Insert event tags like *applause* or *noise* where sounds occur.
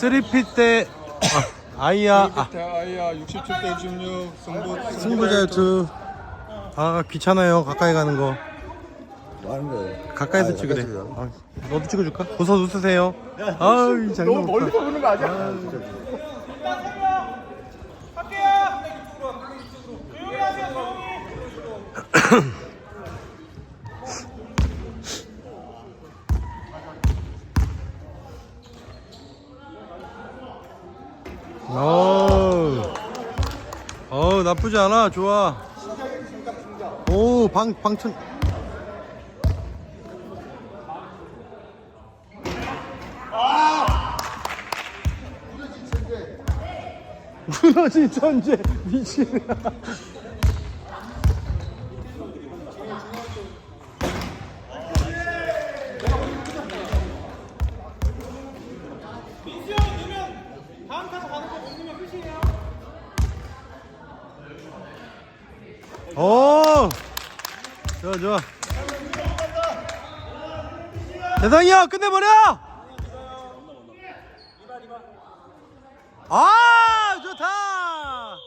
쓰리핏 대 아, 아이야 아, 아이야 67대 66 승부 승부자 유투 아 귀찮아요 가까이 가는 거. 뭐 하는 거예요? 가까이서 아, 찍으래? 아, 너도 찍어줄까? 웃어 웃으세요. 아이 장난 너무 멀리서 보는 거 아니야? 어 *clears throat* 우 어우 나쁘지 않아. 좋아. 오 방 방천 *laughs* 무너진 천재. 미친 오 좋아 좋아. 대상이 형 끝내버려! 아